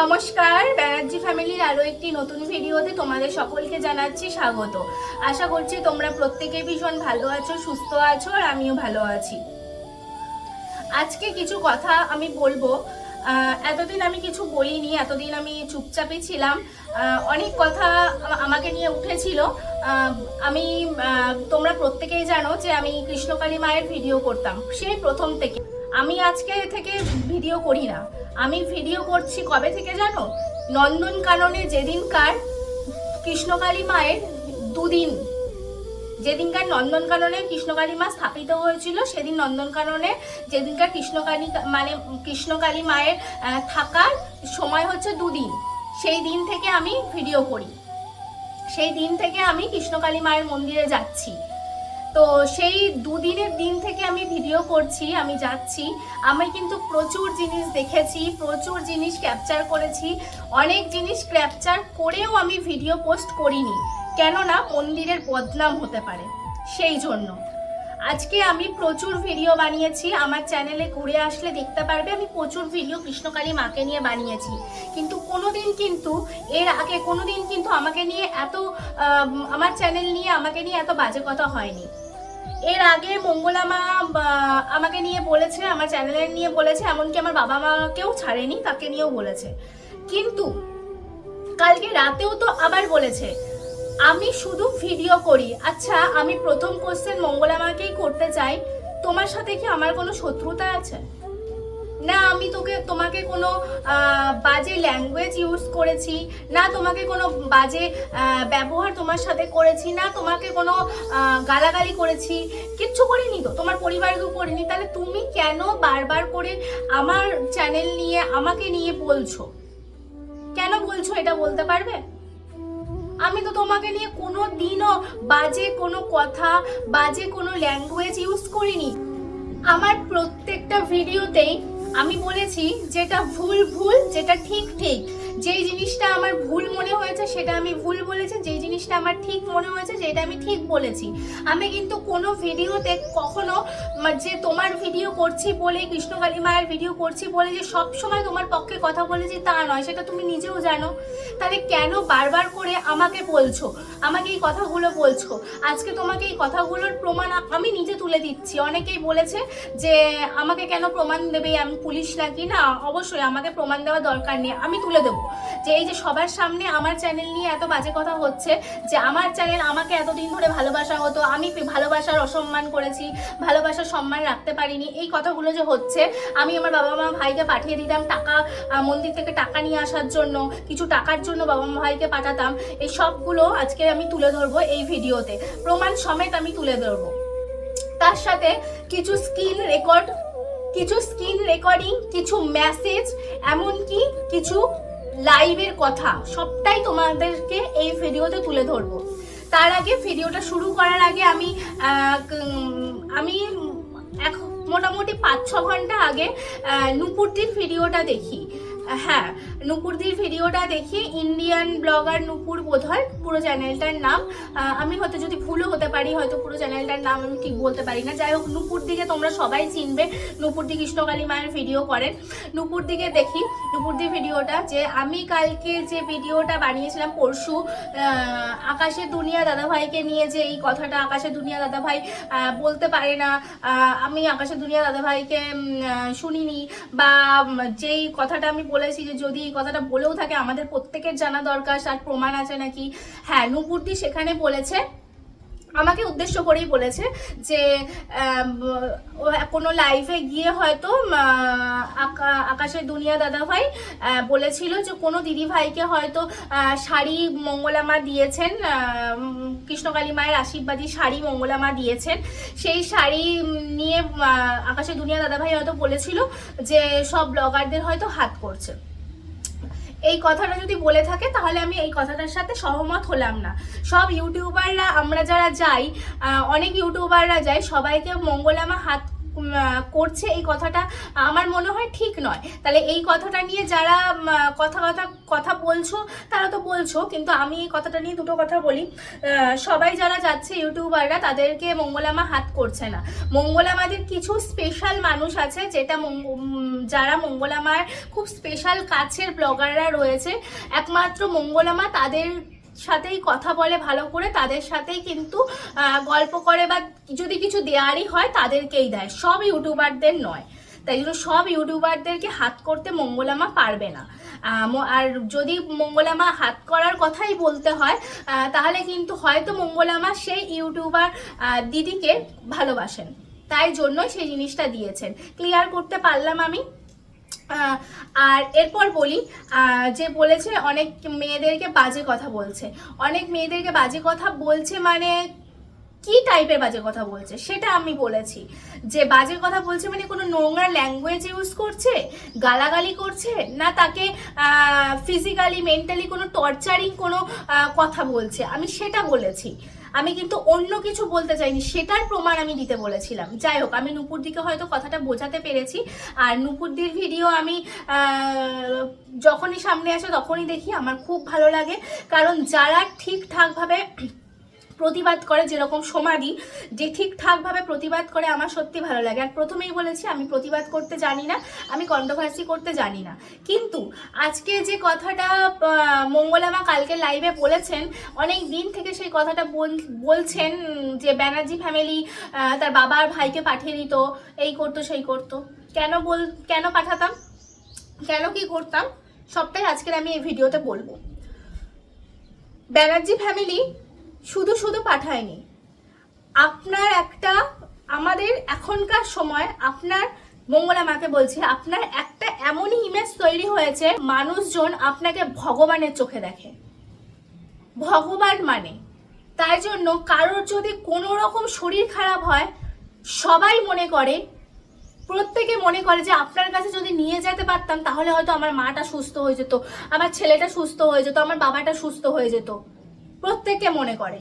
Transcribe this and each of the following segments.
নমস্কার, ব্যানার্জি ফ্যামিলির আরও একটি নতুন ভিডিওতে তোমাদের সকলকে জানাচ্ছি স্বাগত। আশা করছি তোমরা প্রত্যেকে ভীষণ ভালো আছো, সুস্থ আছো আর আমিও ভালো আছি। আজকে কিছু কথা আমি বলব। এতদিন আমি কিছু বলিনি, এতদিন আমি চুপচাপই ছিলাম। অনেক কথা আমাকে নিয়ে উঠেছিল। আমি তোমরা প্রত্যেকেই জানো যে আমি কৃষ্ণকালী মায়ের ভিডিও করতাম, সেই প্রথম থেকে। আমি আজকে থেকে ভিডিও করি না। আমি ভিডিও করছি কবে থেকে জানো? নন্দন কাননে যেদিনকার কৃষ্ণকালী মায়ের দুদিন। যেদিনকার নন্দনকাননে কৃষ্ণকালী মা স্থাপিত হয়েছিল, সেদিন নন্দনকাননে যেদিনকার কৃষ্ণকালী মানে কৃষ্ণকালী মায়ের থাকার সময় হচ্ছে দুদিন। সেই দিন থেকে আমি ভিডিও করি। সেই দিন থেকে আমি কৃষ্ণকালী মায়ের মন্দিরে যাচ্ছি। তো সেই দুদিনের দিন থেকে আমি ভিডিও করছি, আমি যাচ্ছি। আমি কিন্তু প্রচুর জিনিস দেখেছি, প্রচুর জিনিস ক্যাপচার করেছি। অনেক জিনিস ক্যাপচার করেও আমি ভিডিও পোস্ট করিনি। কেননা মন্দিরের বদনাম হতে পারে, সেই জন্য। আজকে আমি প্রচুর ভিডিও বানিয়েছি, আমার চ্যানেলে ঘুরে আসলে দেখতে পারবে, আমি প্রচুর ভিডিও কৃষ্ণকালী মাকে নিয়ে বানিয়েছি। কিন্তু কোনোদিন কিন্তু, এর আগে কোনোদিন কিন্তু আমাকে নিয়ে এত আমার চ্যানেল নিয়ে আমাকে নিয়ে এত বাজে কথা হয়নি। এর আগে মঙ্গলা মা আমাকে নিয়ে বলেছে, আমার চ্যানেলের নিয়ে বলেছে, এমনকি আমার বাবা মাকেও ছাড়েনি, তাকে নিয়েও বলেছে। কিন্তু কালকে রাতেও তো আবার বলেছে, আমি শুধু ভিডিও করি। আচ্ছা আমি প্রথম কোশ্চেন মঙ্গলা মাকেই করতে চাই। তোমার সাথে কি আমার কোনো শত্রুতা আছে? না, আমি তোকে, তোমাকে কোনো বাজে ল্যাঙ্গুয়েজ ইউজ করেছি, না তোমাকে কোনো বাজে ব্যবহার তোমার সাথে করেছি, না তোমাকে কোনো গালাগালি করেছি, কিচ্ছু করিনি তো, তোমার পরিবারকেও করিনি, তাহলে তুমি কেন বারবার করে আমার চ্যানেল নিয়ে, আমাকে নিয়ে বলছো? কেন বলছো এটা বলতে পারবে? আমি তো তোমাকে নিয়ে কোনো দিনও বাজে কোনো কথা, বাজে কোনো ল্যাঙ্গুয়েজ ইউজ করিনি। আমার প্রত্যেকটা ভিডিওতেই আমি বলেছি যেটা ভুল ভুল যেটা ঠিক ঠিক। যেই জিনিসটা আমার ভুল মনে হয়েছে, সেটা আমি ভুল বলেছি। যেই জিনিসটা আমার ঠিক মনে হয়েছে যেটা আমি ঠিক বলেছি। আমি কিন্তু কোনো ভিডিওতে কখনো যে তোমার ভিডিও করছি বলে কৃষ্ণকালী মায়ের ভিডিও করছি বলে যে সব সময় তোমার পক্ষে কথা বলেছি তা নয়, সেটা তুমি নিজেও জানো। তাহলে কেন বারবার করে আমাকে বলছো? আমাকে এই কথাগুলো বলছো? আজকে তোমাকে এই কথাগুলোর প্রমাণ আমি নিজে তুলে দিচ্ছি। অনেকেই বলেছে যে আমাকে কেন প্রমাণ দেবে? আমি পুলিশ নাকি? না, অবশ্যই আমাকে প্রমাণ দেওয়ার দরকার নেই, আমি তুলে দেবো। যে এই যে সবার সামনে আমার চ্যানেল নিয়ে এত বাজে কথা হচ্ছে, যে আমার চ্যানেল আমাকে এতদিন ধরে ভালোবাসা হতো, আমি ভালোবাসার অসম্মান করেছি, ভালোবাসার সম্মান রাখতে পারিনি, এই কথাগুলো যে হচ্ছে, আমি আমার বাবা মা ভাইকে পাঠিয়ে দিতাম টাকা মন্দির থেকে টাকা নিয়ে আসার জন্য, কিছু টাকার জন্য বাবা মা ভাইকে পাঠাতাম, এই সবগুলো আজকে আমি তুলে ধরবো এই ভিডিওতে। প্রমাণ সমেত আমি তুলে ধরবো। তার সাথে কিছু স্ক্রিন রেকর্ড কিছু স্ক্রিন রেকর্ডিং কিছু মেসেজ এমনকি কিছু লাইভের কথা, সবটাই তোমাদেরকে এই ভিডিওতে তুলে ধরবো। তার আগে ভিডিওটা শুরু করার আগে আমি আমি এখন মোটামুটি পাঁচ ছ ঘণ্টা আগে নুপুরটির ভিডিওটা দেখি। হ্যাঁ নুপুরদির ভিডিওটা দেখি ইন্ডিয়ান ব্লগার নুপুর বোধ হয় পুরো চ্যানেলটার নাম আমি হয়তো যদি ভুলও হতে পারি, হয়তো পুরো চ্যানেলটার নাম আমি ঠিক বলতে পারি না। যাই হোক নুপুর দিকে তোমরা সবাই চিনবে নুপুর দি কৃষ্ণকালী মায়ের ভিডিও করেন। নুপুর দিকে দেখি নুপুর দি ভিডিওটা যে আমি কালকে যে ভিডিওটা বানিয়েছিলাম পরশু আকাশের দুনিয়া দাদাভাইকে নিয়ে যে এই কথাটা আকাশের দুনিয়া দাদাভাই বলতে পারে না আমি আকাশের দুনিয়া দাদাভাইকে শুনিনি, বা যেই কথাটা আমি বলেছি যে যদি এই কথাটা বলেও থাকে, আমাদের প্রত্যেকের জানা দরকার তার প্রমাণ আছে নাকি? হ্যাঁ নুপুরদি সেখানে বলেছে আমাকে উদ্দেশ্য করেই বলেছে যে কোনো লাইভে গিয়ে হয়তো আকাশের দুনিয়া দাদা ভাই বলেছিল যে কোনো দিদি ভাইকে হয়তো শাড়ি মঙ্গলামা দিয়েছেন কৃষ্ণকালী মায়ের আশীর্বাদী শাড়ি মঙ্গলামা দিয়েছেন। সেই শাড়ি নিয়ে আকাশের দুনিয়া দাদা ভাই হয়তো বলেছিল যে সব ব্লগারদের হয়তো হাত করছে। এই কথাটা যদি বলে থাকে, তাহলে আমি এই কথাটার সাথে সহমত হলাম না। সব ইউটিউবাররা আমরা যারা যাই অনেক ইউটিউবাররা যাই সবাইকে মঙ্গলামা হাত করছে এই কথাটা, আমার মনে হয় ঠিক নয়। তাহলে এই কথাটা নিয়ে যারা কথা কথা কথা বলছো, তারা তো বলছো, কিন্তু আমি এই কথাটা নিয়ে দুটো কথা বলি। সবাই যারা যাচ্ছে ইউটিউবাররা, তাদেরকে মঙ্গলামা হাত করছে না। মঙ্গলামাদের কিছু স্পেশাল মানুষ আছে, যেটা যারা মঙ্গলামার খুব স্পেশাল কাছের ব্লগাররা রয়েছে। একমাত্র মঙ্গলামা তাদের সাথেই কথা বলে ভালো করে, তাদের সাথেই কিন্তু গল্প করে বা যদি কিছু দেয়ারই হয় তাদেরকেই দেয়। সব ইউটিউবারদের নয়। তাই জন্য সব ইউটিউবারদেরকে হাত করতে মঙ্গলামা পারবে না। আর যদি মঙ্গলামা হাত করার কথাই বলতে হয় তাহলে কিন্তু হয়তো মঙ্গলামা সেই ইউটিউবার দিদিকে ভালোবাসেন। তাই জন্যই সেই জিনিসটা দিয়েছেন। ক্লিয়ার করতে পারলাম আমি? আর এরপর বলি যে বলেছে অনেক মেয়েদেরকে বাজে কথা বলছে। অনেক মেয়েদেরকে বাজে কথা বলছে মানে কি টাইপের বাজে কথা বলছে? সেটা আমি বলেছি। যে বাজে কথা বলছে মানে কোনো নোংরা ল্যাঙ্গুয়েজ ইউজ করছে, গালাগালি করছে, না তাকে ফিজিক্যালি মেন্টালি কোনো টর্চারিং কোনো কথা বলছে। আমি সেটা বলেছি। আমি কিন্তু অন্য কিছু বলতে চাইনি, সেটার প্রমাণ আমি দিতে বলেছিলাম। যাই হোক, আমি নুপুর দিকে হয়তো কথাটা বোঝাতে পেরেছি, আর নুপুরদির ভিডিও আমি যখনই সামনে আসে তখনই দেখি, আমার খুব ভালো লাগে। কারণ যারা ঠিকঠাকভাবে প্রতিবাদ করে যেরকম সমাধি, যে ঠিকঠাকভাবে প্রতিবাদ করে আমার সত্যি ভালো লাগে। আর প্রথমেই বলেছি, আমি প্রতিবাদ করতে জানি না, আমি কন্ট্রোভার্সি করতে জানি না। কিন্তু আজকে যে কথাটা মঙ্গলামা কালকে লাইভে বলেছেন, অনেক দিন থেকে সেই কথাটা বল- বলছেন যে ব্যানার্জি ফ্যামিলি তার বাবা আর ভাইকে পাঠিয়ে দিত, এই করতো, সেই করতো। কেন বল, কেন পাঠাতাম? কেন কি করতাম? সবটাই আজকের আমি এই ভিডিওতে বলব। ব্যানার্জি ফ্যামিলি শুধু শুধু পাঠায়নি। আপনার একটা, আমাদের এখনকার সময় আপনার, মঙ্গলা মাকে বলছি, আপনার একটা এমনই ইমেজ তৈরি হয়েছে, মানুষজন আপনাকে ভগবানের চোখে দেখে। ভগবান মানে। তাই জন্য কারোর যদি কোনো রকম শরীর খারাপ হয়, সবাই মনে করে, প্রত্যেকে মনে করে যে আপনার কাছে যদি নিয়ে যেতে পারতাম, তাহলে হয়তো আমার মাটা সুস্থ হয়ে যেত, আমার ছেলেটা সুস্থ হয়ে যেত, আমার বাবাটা সুস্থ হয়ে যেত। প্রত্যেকে মনে করে।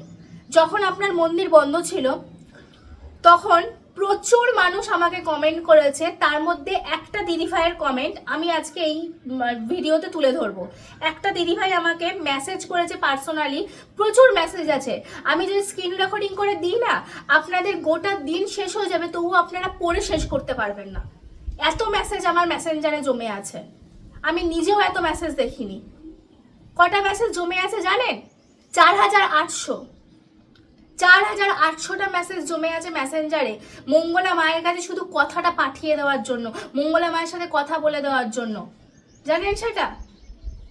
যখন আপনার মন্দির বন্ধ ছিল, তখন প্রচুর মানুষ আমাকে কমেন্ট করেছে। তার মধ্যে একটা দিদিভাইয়ের কমেন্ট আমি আজকে এই ভিডিওতে তুলে ধরবো। একটা দিদিভাই আমাকে মেসেজ করেছে পার্সোনালি প্রচুর মেসেজ আছে। আমি যদি স্ক্রিন রেকর্ডিং করে দিই না, আপনাদের গোটা দিন শেষ হয়ে যাবে, তবুও আপনারা পড়ে শেষ করতে পারবেন না। এত মেসেজ আমার মেসেঞ্জারে জমে আছে। আমি নিজেও এত মেসেজ দেখিনি। কটা মেসেজ জমে আছে জানেন? চার হাজার আটশো। চার হাজার আটশোটা মেসেজ জমে আছে মেসেঞ্জারে মঙ্গলা মায়ের কাছে শুধু কথাটা পাঠিয়ে দেওয়ার জন্য, মঙ্গলা মায়ের সাথে কথা বলে দেওয়ার জন্য। জানেন সেটা?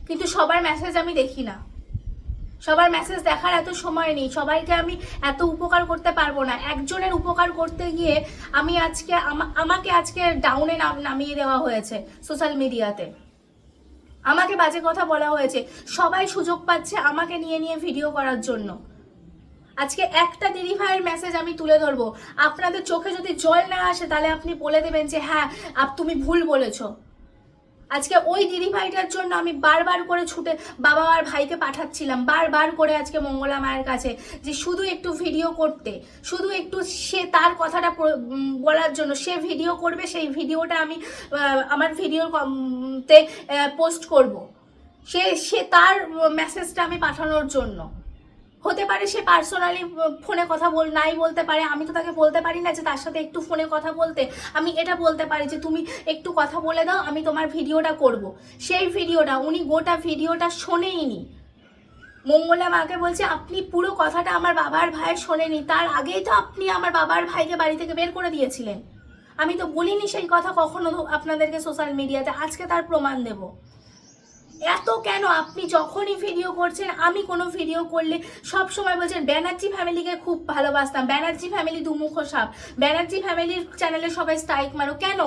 কিন্তু সবার মেসেজ আমি দেখি না। সবার মেসেজ দেখার এত সময় নেই। সবাইকে আমি এত উপকার করতে পারব না। একজনের উপকার করতে গিয়ে আমি আজকে আমা- আমাকে আজকে ডাউনে নামিয়ে দেওয়া হয়েছে সোশ্যাল মিডিয়াতে আমাকে বাজে কথা বলা হয়েছে। সবাই সুযোগ পাচ্ছে আমাকে নিয়ে নিয়ে ভিডিও করার জন্য। আজকে একটা ভাইয়ের মেসেজ আমি তুলে ধরবো। আপনাদের চোখে যদি জল না আসে, তাহলে আপনি বলে দেবেন যে হ্যাঁ তুমি ভুল বলেছ। আজকে ওই দিদি ভাইটার জন্য আমি বারবার করে ছুটে বাবা আর ভাইকে পাঠাচ্ছিলাম, বারবার করে আজকে মঙ্গলা মায়ের কাছে যে শুধু একটু ভিডিও করতে, শুধু একটু সে তার কথাটা বলার জন্য, সে ভিডিও করবে, সেই ভিডিওটা আমি আমার ভিডিওর তে পোস্ট করব। সে সে তার মেসেজটা আমি পাঠানোর জন্য। হতে পারে সে পার্সোনালি ফোনে কথা বল, নাই বলতে পারে, আমি তো তাকে বলতে পারি না যে তার সাথে একটু ফোনে কথা বলতে। আমি এটা বলতে পারি যে তুমি একটু কথা বলে দাও, আমি তোমার ভিডিওটা করব। সেই ভিডিওটা, উনি গোটা ভিডিওটা শোনেইনি। মঙ্গলা মাকে বলছে, আপনি পুরো কথাটা আমার বাবার ভাইয়ের শোনেনি তার আগেই তো আপনি আমার বাবার ভাইকে বাড়ি থেকে বের করে দিয়েছিলেন। আমি তো বলিনি সেই কথা কখনো আপনাদেরকে সোশ্যাল মিডিয়াতে আজকে তার প্রমাণ দেবো। এত কেন? আপনি যখনই ভিডিও করছেন, আমি কোনো ভিডিও করলে সব সময় বলছেন, ব্যানার্জি ফ্যামিলিকে খুব ভালোবাসতাম। ব্যানার্জি ফ্যামিলি দুমুখ সাপ। ব্যানার্জি ফ্যামিলির চ্যানেলে সবাই স্ট্রাইক মারো। কেন?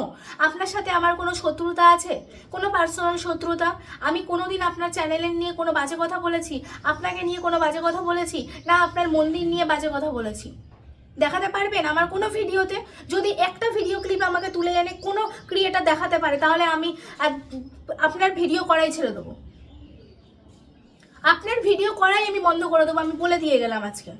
আপনার সাথে আমার কোনো শত্রুতা আছে? কোনো পার্সোনাল শত্রুতা? আমি কোনো দিন আপনার চ্যানেলের নিয়ে কোনো বাজে কথা বলেছি? আপনাকে নিয়ে কোনো বাজে কথা বলেছি? না, আপনার মন্দির নিয়ে বাজে কথা বলেছি? দেখাতে পারবেন আমার কোনো ভিডিওতে? যদি একটা ভিডিও ক্লিপ আমাকে তুলে এনে কোনো ক্রিয়েটার দেখাতে পারে, তাহলে আমি আপনার ভিডিও করাই ছেড়ে দেবো। আপনার ভিডিও করাই আমি বন্ধ করে দেবো, আমি বলে দিয়ে গেলাম আজকে।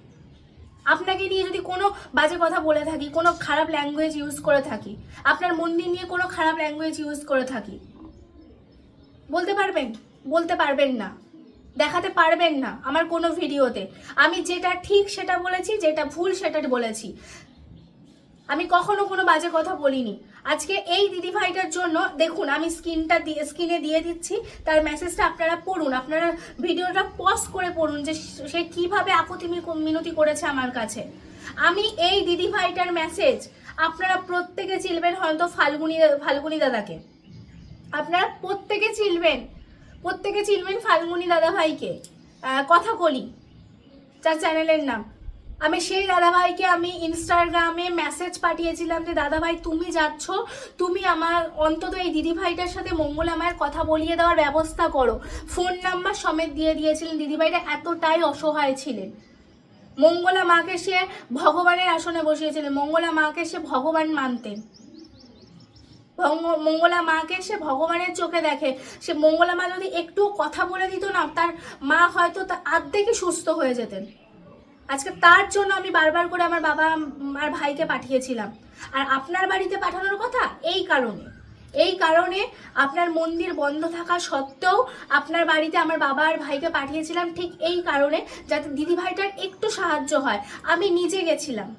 আপনাকে নিয়ে যদি কোনো বাজে কথা বলে থাকি, কোনো খারাপ ল্যাঙ্গুয়েজ ইউজ করে থাকি, আপনার মন্দির নিয়ে কোনো খারাপ ল্যাঙ্গুয়েজ ইউজ করে থাকি, বলতে পারবেন? বলতে পারবেন না। দেখাতে পারবেন না আমার কোনো ভিডিওতে। আমি যেটা ঠিক সেটা বলেছি, যেটা ভুল সেটা বলেছি। আমি কখনো কোনো বাজে কথা বলিনি। আজকে এই দিদিভাইটার জন্য দেখুন, আমি স্ক্রিনটা দিয়ে স্ক্রিনে দিয়ে দিচ্ছি। তার মেসেজটা আপনারা পড়ুন। আপনারা ভিডিওটা পজ করে পড়ুন যে সে কীভাবে আকুতি মিনতি করেছে আমার কাছে। আমি এই দিদিভাইটার মেসেজ আপনারা প্রত্যেকে চিলবেন হয়তো ফাল্গুনি ফাল্গুনি দাদাকে। আপনারা প্রত্যেকে চিনবেন। প্রত্যেকে চিনবেন ফাল্গুনি দাদা ভাইকে কথা বলি। যার চ্যানেলের নাম। আমি সেই দাদাভাইকে আমি ইনস্টাগ্রামে মেসেজ পাঠিয়েছিলাম যে, দাদাভাই, তুমি যাচ্ছ, তুমি আমার, অন্তত এই দিদিভাইটার সাথে মঙ্গলা মায়ের কথা বলিয়ে দেওয়ার ব্যবস্থা করো। ফোন নাম্বার সমেত দিয়ে দিয়েছিলেন। দিদিভাইটা এতটাই অসহায় ছিলেন। মঙ্গলা মাকে সে ভগবানের আসনে বসিয়েছিলেন। মঙ্গলা মাকে সে ভগবান মানতেন। মঙ্গলা মাকে সে ভগবানের চোখে দেখে। সে মঙ্গলা মা যদি একটু কথা বলে দিত না, তার মা হয়তো তা আর্ধেকই সুস্থ হয়ে যেতেন। আজকে তার জন্য আমি বারবার করে আমার বাবা আর ভাইকে পাঠিয়েছিলাম। আর আপনার বাড়িতে পাঠানোর কথা এই কারণে। এই কারণে আপনার মন্দির বন্ধ থাকা সত্ত্বেও আপনার বাড়িতে আমার বাবা আর ভাইকে পাঠিয়েছিলাম ঠিক এই কারণে যাতে দিদি ভাইটার একটু সাহায্য হয়। আমি নিজে গেছিলাম।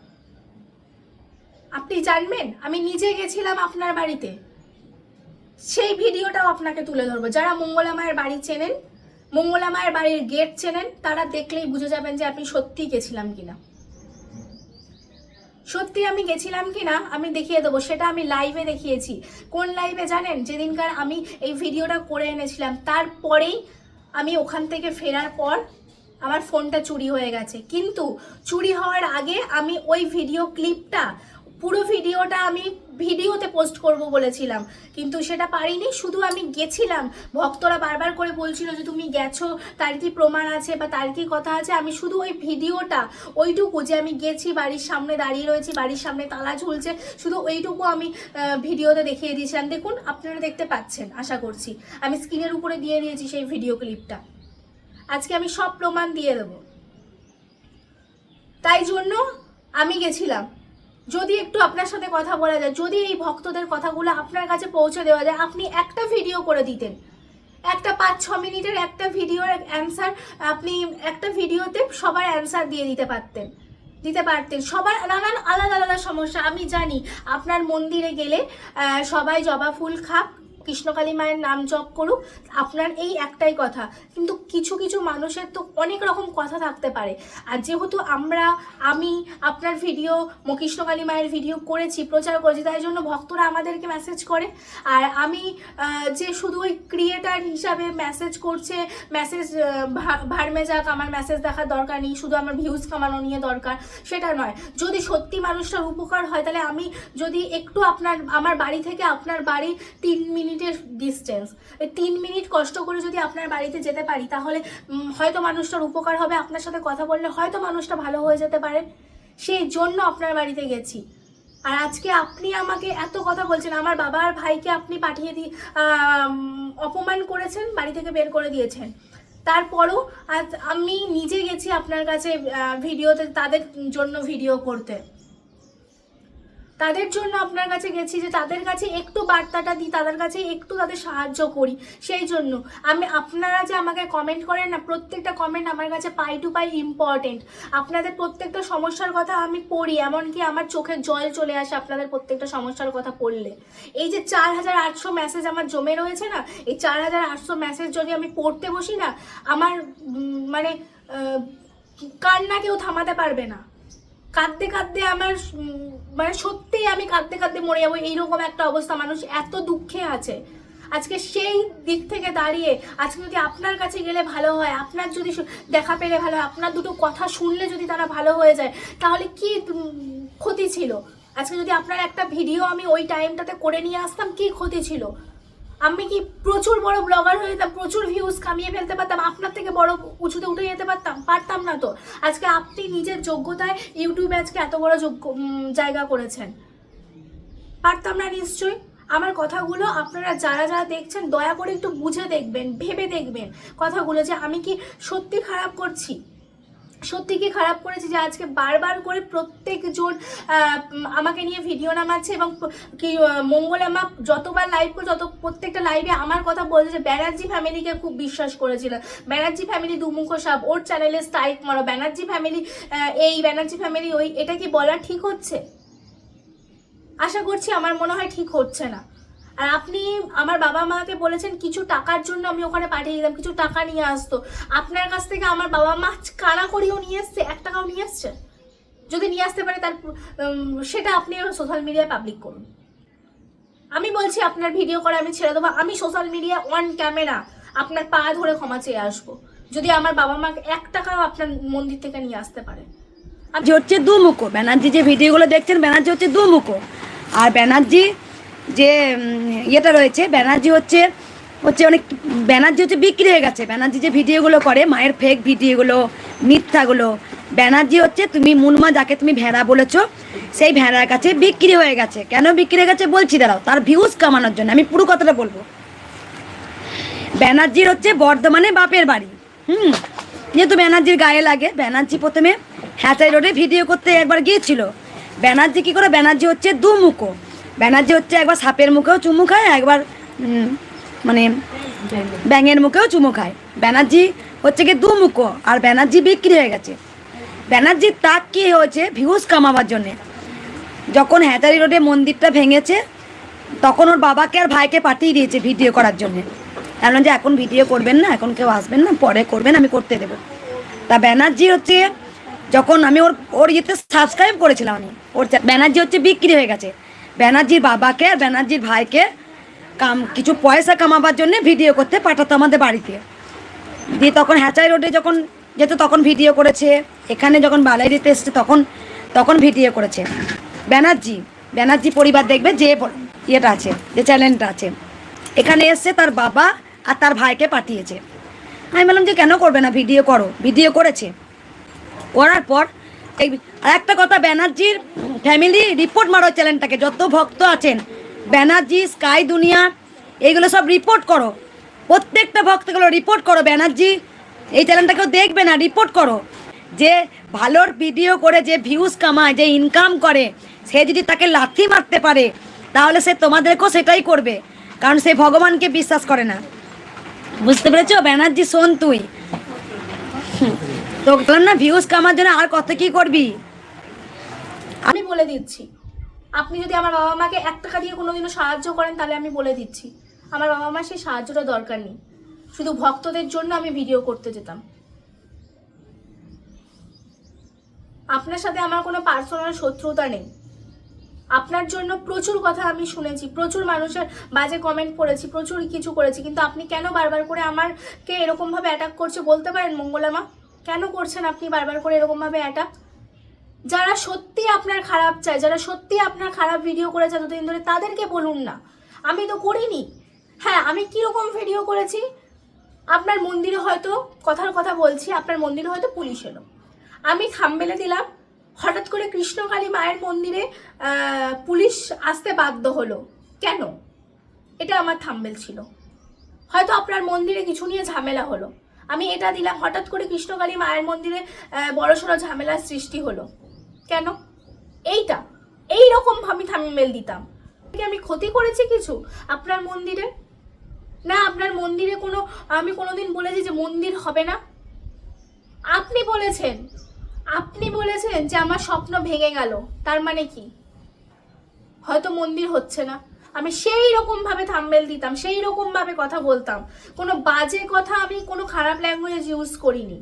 আপনি জানবেন, আমি নিজে গেছিলাম আপনার বাড়িতে। সেই ভিডিওটাও আপনাকে তুলে ধরবো। যারা মঙ্গলা মায়ের বাড়ি চেনেন, মঙ্গলা মায়ের বাড়ির গেট চেনেন, তারা দেখলেই বুঝে যাবেন যে আপনি সত্যিই গেছিলাম কিনা। সত্যি আমি গেছিলাম কি না আমি দেখিয়ে দেবো। সেটা আমি লাইভে দেখিয়েছি। কোন লাইভে জানেন? যেদিনকার আমি এই ভিডিওটা করে এনেছিলাম, তারপরেই আমি ওখান থেকে ফেরার পর আমার ফোনটা চুরি হয়ে গেছে। কিন্তু চুরি হওয়ার আগে আমি ওই ভিডিও ক্লিপটা পুরো ভিডিওটা আমি ভিডিওতে পোস্ট করব বলেছিলাম। কিন্তু সেটা পারিনি, শুধু আমি গেছিলাম। ভক্তরা বারবার করে বলছিল যে, তুমি গেছো, তার কি প্রমাণ আছে বা তার কি কথা আছে? আমি শুধু ওই ভিডিওটা, ওইটুকু যে আমি গেছি, বাড়ির সামনে দাঁড়িয়ে রয়েছি, বাড়ির সামনে তালা ঝুলছে, শুধু ওইটুকু আমি ভিডিওতে দেখিয়ে দিয়েছিলাম। দেখুন, আপনারা দেখতে পাচ্ছেন, আশা করছি। আমি স্ক্রিনের উপরে দিয়ে দিয়েছি সেই ভিডিও ক্লিপটা। আজকে আমি সব প্রমাণ দিয়ে দেবো। তাই জন্য আমি গেছিলাম। যদি একটু আপনার সাথে কথা বলা যায়, যদি এই ভক্তদের কথাগুলো আপনার কাছে পৌঁছে দেওয়া যায়, আপনি একটা ভিডিও করে দিতেন। একটা পাঁচ, ছ মিনিটের একটা ভিডিওর অ্যান্সার আপনি একটা ভিডিওতে সবার অ্যান্সার দিয়ে দিতে পারতেন। দিতে পারতেন। সবার নানান আলাদা আলাদা সমস্যা। আমি জানি আপনার মন্দিরে গেলে সবাই জবা ফুল খাক কৃষ্ণকালী মায়ের নাম জপ করুক, আপনার এই একটাই কথা। কিন্তু কিছু কিছু মানুষের তো অনেক রকম কথা থাকতে পারে। আর যেহেতু আমরা, আমি আপনার ভিডিও কৃষ্ণকালী মায়ের ভিডিও করেছি, প্রচার করেছি, তাই জন্য ভক্তরা আমাদেরকে মেসেজ করে। আর আমি যে শুধু ওই ক্রিয়েটার হিসাবে মেসেজ করছে মেসেজ ভাড়মে যাক, আমার মেসেজ দেখার দরকার নেই, শুধু আমার ভিউজ কামানো নিয়ে দরকার, সেটা নয়। যদি সত্যি মানুষটার উপকার হয়, তাহলে আমি যদি একটু আপনার, আমার বাড়ি থেকে আপনার বাড়ি তিন মিনিটের ডিস্টেন্স এই তিন মিনিট কষ্ট করে যদি আপনার বাড়িতে যেতে পারি, তাহলে হয়তো মানুষটার উপকার হবে। আপনার সাথে কথা বললে হয়তো মানুষটা ভালো হয়ে যেতে পারে। সেই জন্য আপনার বাড়িতে গেছি। আর আজকে আপনি আমাকে এত কথা বলছেন। আমার বাবা আর ভাইকে আপনি পাঠিয়ে দিয়ে অপমান করেছেন, বাড়ি থেকে বের করে দিয়েছেন। তারপরও আজ আমি নিজে গেছি আপনার কাছে ভিডিওতে, তাদের জন্য ভিডিও করতে। তাদের জন্য আপনার কাছে গেছি যে তাদের কাছে একটু বার্তাটা দিই, তাদের কাছে একটু তাদের সাহায্য করি। সেই জন্য আমি, আপনারা যে আমাকে কমেন্ট করেন না, প্রত্যেকটা কমেন্ট আমার কাছে পাই টু পাই ইম্পর্টেন্ট আপনাদের প্রত্যেকটা সমস্যার কথা আমি পড়ি, এমনকি আমার চোখে জল চলে আসে আপনাদের প্রত্যেকটা সমস্যার কথা পড়লে। এই যে চার হাজার আটশো মেসেজ আমার জমে রয়েছে না, এই চার হাজার আটশো মেসেজ যদি আমি পড়তে বসি না, আমার মানে কান্না কেউ থামাতে পারবে না। কাঁদতে কাঁদতে আমার মানে সত্যিই আমি কাঁদতে কাঁদতে মরে যাব, এইরকম একটা অবস্থা, মানুষ এত দুঃখে আছে। আজকে সেই দিক থেকে দাঁড়িয়ে, আজকে যদি আপনার কাছে গেলে ভালো হয়, আপনার যদি দেখা পেলে ভালো হয়, আপনার দুটো কথা শুনলে যদি তারা ভালো হয়ে যায়, তাহলে কি ক্ষতি ছিল? আজকে যদি আপনার একটা ভিডিও আমি ওই টাইমটাতে করে নিয়ে আসতাম, কি ক্ষতি ছিল? আমি কি প্রচুর বড় ব্লগার হয়ে যেতাম, প্রচুর ভিউজ কামিয়ে ফেলতে পারতাম, আপনার থেকে বড় উঁচুতে উঠে যেতে পারতাম? পারতাম না তো। আজকে আপনি নিজের যোগ্যতায় ইউটিউবে আজকে এত বড় যোগ্য জায়গা করেছেন। পারতাম না নিশ্চয়ই। আমার কথাগুলো আপনারা যারা যারা দেখছেন, দয়া করে একটু বুঝে দেখবেন, ভেবে দেখবেন কথাগুলো যে আমি কি সত্যি খারাপ করছি? সত্যি কি খারাপ করেছি যে আজকে বারবার করে প্রত্যেকজন আমাকে নিয়ে ভিডিও নামাচ্ছে এবং কি আহ, মঙ্গলা মা যতবার লাইভ করে তত প্রত্যেকটা লাইভে আমার কথা বলছে যে ব্যানার্জি ফ্যামিলিকে খুব বিশ্বাস করেছিল। ব্যানার্জি ফ্যামিলি দুমুখ সাপ ওর চ্যানেলে স্ট্রাইক মারো। ব্যানার্জি ফ্যামিলি এই ব্যানার্জি ফ্যামিলি ওই এটা কি বলা ঠিক হচ্ছে? আশা করছি আমার মনে হয় ঠিক হচ্ছে না। আর আপনি আমার বাবা মাকে বলেছেন, কিছু টাকার জন্য আমি ওখানে পাঠিয়ে দিলাম, কিছু টাকা নিয়ে আসতো। আপনার কাছ থেকে আমার বাবা মা কানা করিও নিয়ে এসছে, এক টাকাও নিয়ে এসছে? যদি নিয়ে আসতে পারে, তার সেটা আপনি সোশ্যাল মিডিয়ায় পাবলিক করুন। আমি বলছি, আপনার ভিডিও করে আমি ছেড়ে দেবো। আমি সোশ্যাল মিডিয়া অন ক্যামেরা আপনার পা ধরে ক্ষমা চেয়ে আসব। যদি আমার বাবা মা এক টাকাও আপনার মন্দির থেকে নিয়ে আসতে পারে। যে হচ্ছে দুমুখো। ব্যানার্জি যে ভিডিওগুলো দেখছেন, ব্যানার্জি হচ্ছে দুমুখো। আর ব্যানার্জি যে ইয়েটা রয়েছে, ব্যানার্জি হচ্ছে হচ্ছে অনেক, ব্যানার্জি হচ্ছে বিক্রি হয়ে গেছে। ব্যানার্জি যে ভিডিওগুলো করে, মায়ের ফেক ভিডিওগুলো, মিথ্যাগুলো, ব্যানার্জি হচ্ছে তুমি মুনমা, যাকে তুমি ভেড়া বলেছ, সেই ভেড়ার কাছে বিক্রি হয়ে গেছে। কেন বিক্রি হয়ে গেছে বলছি, দাঁড়াও, তার ভিউজ কামানোর জন্য, আমি পুরো কথাটা বলব। ব্যানার্জির হচ্ছে বর্ধমানে বাপের বাড়ি। হুম, যেহেতু ব্যানার্জির গায়ে লাগে, ব্যানার্জি প্রথমে হ্যাচাই রোডে ভিডিও করতে একবার গিয়েছিল। ব্যানার্জি কী করে? ব্যানার্জি হচ্ছে দু মুখো ব্যানার্জি হচ্ছে একবার সাপের মুখেও চুমু খায় একবার মানে ব্যাঙের মুখেও চুমু খায়। ব্যানার্জি হচ্ছে কি দু মুখো আর ব্যানার্জি বিক্রি হয়ে গেছে। ব্যানার্জির তাক কী হয়েছে? ভিউজ কামাবার জন্যে। যখন হ্যাচারি রোডে মন্দিরটা ভেঙেছে, তখন ওর বাবাকে আর ভাইকে পাঠিয়ে দিয়েছে ভিডিও করার জন্য। এমন যে এখন ভিডিও করবেন না, এখন কেউ আসবেন না, পরে করবেন, আমি করতে দেবো। তা ব্যানার্জি হচ্ছে, যখন আমি ওর ওর ইয়েতে সাবস্ক্রাইব করেছিলাম আমি, ওর ব্যানার্জি হচ্ছে বিক্রি হয়ে গেছে। ব্যানার্জির বাবাকে আর ব্যানার্জির ভাইকে কাম, কিছু পয়সা কামাবার জন্য ভিডিও করতে পাঠাতো আমাদের বাড়িতে। দিয়ে তখন হ্যাচাই রোডে যখন যেত তখন ভিডিও করেছে, এখানে যখন বালাইরিতে এসছে তখন তখন ভিডিও করেছে। ব্যানার্জি ব্যানার্জি পরিবার দেখবে যে ইয়েটা আছে, যে চ্যানেলটা আছে। এখানে এসছে তার বাবা আর তার ভাইকে পাঠিয়েছে। আমি বললাম যে কেন করবে না, ভিডিও করো, ভিডিও করেছে। করার পর আর একটা কথা, ব্যানার্জির ফ্যামিলি রিপোর্ট মারো চ্যানেলটাকে যত ভক্ত আছেন, ব্যানার্জি, স্কাই দুনিয়া, এইগুলো সব রিপোর্ট করো। প্রত্যেকটা ভক্তগুলো রিপোর্ট করো, ব্যানার্জি, এই চ্যানেলটাকেও দেখবে না রিপোর্ট করো। যে ভালোর ভিডিও করে যে ভিউজ কামায়, যে ইনকাম করে, সে যদি তাকে লাথি মারতে পারে, তাহলে সে তোমাদেরকেও সেটাই করবে, কারণ সে ভগবানকে বিশ্বাস করে না। বুঝতে পেরেছ? ব্যানার্জি, শোন তুই। না ভিউজ কামার জন্য আর কত কি করবি? আমি বলে দিচ্ছি। আপনি যদি আমার বাবা মাকে এক টাকা দিয়ে কোনোদিনও সাহায্য করেন, তাহলে আমি বলে দিচ্ছি। আমার বাবা মা সেই সাহায্যটা দরকার নেই। শুধু ভক্তদের জন্য আমি ভিডিও করতে যেতাম। আপনার সাথে আমার কোনো পার্সোনাল শত্রুতা নেই। আপনার জন্য প্রচুর কথা আমি শুনেছি, প্রচুর মানুষের বাজে কমেন্ট পড়েছি, প্রচুর কিছু করেছি, কিন্তু আপনি কেন বারবার করে আমারকে এরকমভাবে অ্যাটাক করছে বলতে পারেন মঙ্গলামা কেন করছেন আপনি বারবার করে এরকমভাবে অ্যাটাক যারা সত্যি আপনার খারাপ চায়, যারা সত্যি আপনার খারাপ ভিডিও করেছে এতদিন ধরে, তাদেরকে বলুন না। আমি তো করিনি। হ্যাঁ আমি কীরকম ভিডিও করেছি? আপনার মন্দিরে হয়তো, কথার কথা বলছি, আপনার মন্দিরে হয়তো পুলিশ এলো। আমি থামবেলে দিলাম, হঠাৎ করে কৃষ্ণকালী মায়ের মন্দিরে পুলিশ আসতে বাধ্য হলো। কেন? এটা আমার থাম্বেল ছিল। হয়তো আপনার মন্দিরে কিছু নিয়ে ঝামেলা হলো। আমি এটা দিলাম, হঠাৎ করে কৃষ্ণকালী মায়ের মন্দিরে বড়সড় ঝামেলার সৃষ্টি হলো। কেন? এইটা, এই রকম আমি থাম্বেল দিতাম। আমি ক্ষতি করেছি কিছু? আপনার মন্দিরে? না, আপনার মন্দিরে কোনো, আমি কোনোদিন বলেছি যে মন্দির হবে না। আপনি বলেছেন আপনি বলেছেন যে আমার স্বপ্ন ভেঙে গেল। তার মানে কি? হয়তো মন্দির হচ্ছে না। আমি সেই রকম ভাবে থাম্বেল দিতাম, সেই রকম ভাবে কথা বলতাম। কোনো বাজে কথা আমি কোনো খারাপ ল্যাঙ্গুয়েজ ইউজ করিনি।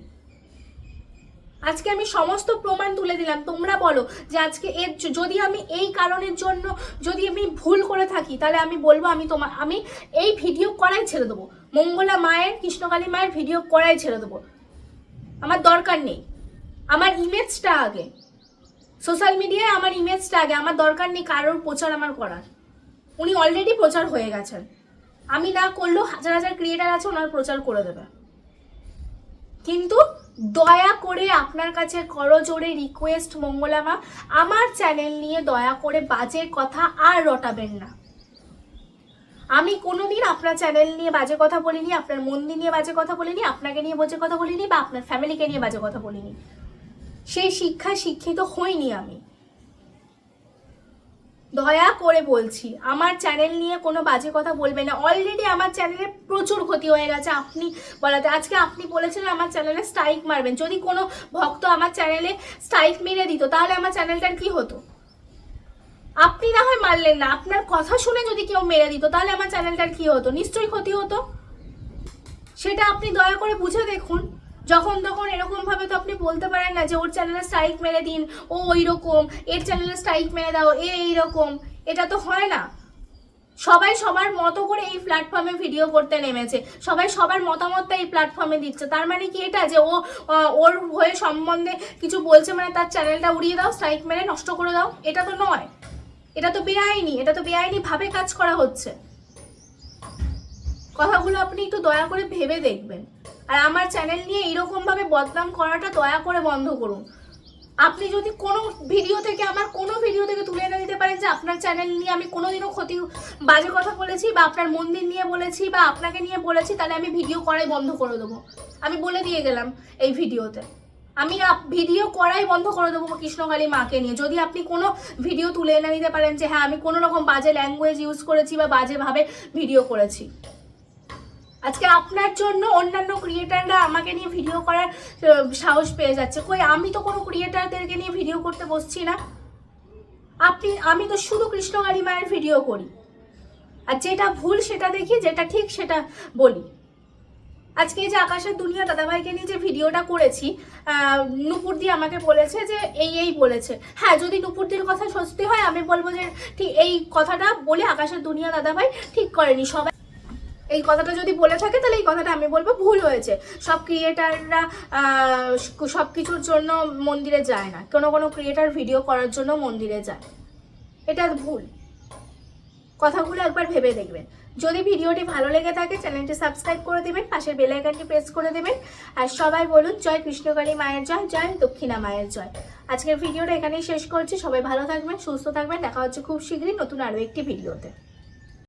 আজকে আমি সমস্ত প্রমাণ তুলে দিলাম। তোমরা বলো যে আজকে এর যদি আমি এই কারণের জন্য যদি আমি ভুল করে থাকি, তাহলে আমি বলব আমি তোমার আমি এই ভিডিও করাই ছেড়ে দেবো। মঙ্গলা মায়ের, কৃষ্ণকালী মায়ের ভিডিও করাই ছেড়ে দেবো। আমার দরকার নেই। আমার ইমেজটা আগে। সোশ্যাল মিডিয়ায় আমার ইমেজটা আগে। আমার দরকার নেই কারোর প্রচার আমার করার। উনি অলরেডি প্রচার হয়ে গেছেন। আমি না করলেও হাজার হাজার ক্রিয়েটার আছে, ওনার প্রচার করে দেবে। কিন্তু দয়া করে আপনার কাছে করজোড়ে রিকোয়েস্ট মঙ্গলামা আমার চ্যানেল নিয়ে দয়া করে বাজে কথা আর রটাবেন না। আমি কোনোদিন আপনার চ্যানেল নিয়ে বাজে কথা বলিনি, আপনার মন্দির নিয়ে বাজে কথা বলিনি, আপনাকে নিয়ে বাজে কথা বলিনি বা আপনার ফ্যামিলিকে নিয়ে বাজে কথা বলিনি। সেই শিক্ষায় শিক্ষিত হইনি আমি। দয়া করে বলছি, আমার চ্যানেল নিয়ে কোনো বাজে কথা বলবে না। অলরেডি আমার চ্যানেলে প্রচুর ক্ষতি হয়ে গেছে, আপনি বলাতে, আজকে আপনি বলেছিলেন আমার চ্যানেলে স্ট্রাইক মারবেন। যদি কোনো ভক্ত আমার চ্যানেলে স্ট্রাইক মেরে দিত, তাহলে আমার চ্যানেলটার কি হতো? আপনি না হয় মারলেন না, আপনার কথা শুনে যদি কেউ মেরে দিত, তাহলে আমার চ্যানেলটার কি হতো? নিশ্চয়ই ক্ষতি হতো। সেটা আপনি দয়া করে বুঝে দেখুন। যখন তখন এরকম ভাবে তো আপনি বলতে পারেন না যে ওর চ্যানেলে স্ট্রাইক মেরে দিন, ও ওই রকম এর চ্যানেলে স্ট্রাইক মেরে দাও, এ এইরকম। এটা তো হয় না। সবাই সবার মতো করে এই প্ল্যাটফর্মে ভিডিও করতে নেমেছে। সবাই সবার মতামতটা এই প্ল্যাটফর্মে দিচ্ছে। তার মানে কি এটা? যে ও ওর হয়ে সম্বন্ধে কিছু বলছে মানে তার চ্যানেলটা উড়িয়ে দাও স্ট্রাইক মেরে নষ্ট করে দাও। এটা তো নয়। এটা তো বেআইনি। এটা তো বেআইনি ভাবে কাজ করা হচ্ছে। কথাগুলো আপনি একটু দয়া করে ভেবে দেখবেন। আর আমার চ্যানেল নিয়ে এরকম ভাবে বদনাম করাটা দয়া করে বন্ধ করুন। আপনি যদি কোনো ভিডিও থেকে, আমার কোনো ভিডিও থেকে তুলে এনে দিতে পারেন যে আপনার চ্যানেল নিয়ে আমি কোনোদিনও ক্ষতি, বাজে কথা বলেছি বা আপনার মন্দির নিয়ে বলেছি বা আপনাকে নিয়ে বলেছি, তাহলে আমি ভিডিও করাই বন্ধ করে দেবো। আমি বলে দিয়ে গেলাম এই ভিডিওতে আমি ভিডিও করাই বন্ধ করে দেবো কৃষ্ণকালী মাকে নিয়ে। যদি আপনি কোনো ভিডিও তুলে এনে দিতে পারেন যে হ্যাঁ আমি কোনো রকম বাজে ল্যাঙ্গুয়েজ ইউজ করেছি বা বাজেভাবে ভিডিও করেছি। আজকে আপনার জন্য অন্যান্য ক্রিয়েটাররা আমাকে নিয়ে ভিডিও করার সাহস পেয়ে যাচ্ছে। কই, আমি তো কোনো ক্রিয়েটারদেরকে নিয়ে ভিডিও করতে বসছি না। আপনি, আমি তো শুধু কৃষ্ণকালী মায়ের ভিডিও করি। আর যেটা ভুল সেটা দেখি, যেটা ঠিক সেটা বলি। আজকে যে আকাশের দুনিয়া দাদাভাইকে নিয়ে যে ভিডিওটা করেছি নুপুরদি আমাকে বলেছে যে এই এই বলেছে। হ্যাঁ যদি নুপুরদির কথা সত্যি হয়, আমি বলব যে ঠিক এই কথাটা বলে আকাশের দুনিয়া দাদাভাই ঠিক করেনি। সবাই এই কথাটা যদি বলে থাকে, তাহলে এই কথাটা আমি বলব, ভুল হয়েছে। সব ক্রিয়েটাররা সব কিছুর জন্য মন্দিরে যায় না। কোনো কোনো ক্রিয়েটার ভিডিও করার জন্য মন্দিরে যায়। এটা ভুল। কথাগুলো একবার ভেবে দেখবেন। যদি ভিডিওটি ভালো লেগে থাকে, চ্যানেলটি সাবস্ক্রাইব করে দেবেন, পাশের বেল আইকনটি প্রেস করে দেবেন। আর সবাই বলুন, জয় কৃষ্ণকালী মায়ের জয় জয় দক্ষিণা মায়ের জয়। আজকের ভিডিওটা এখানেই শেষ করছি। সবাই ভালো থাকবেন, সুস্থ থাকবেন। দেখা হচ্ছে খুব শীঘ্রই নতুন আরও একটি ভিডিওতে।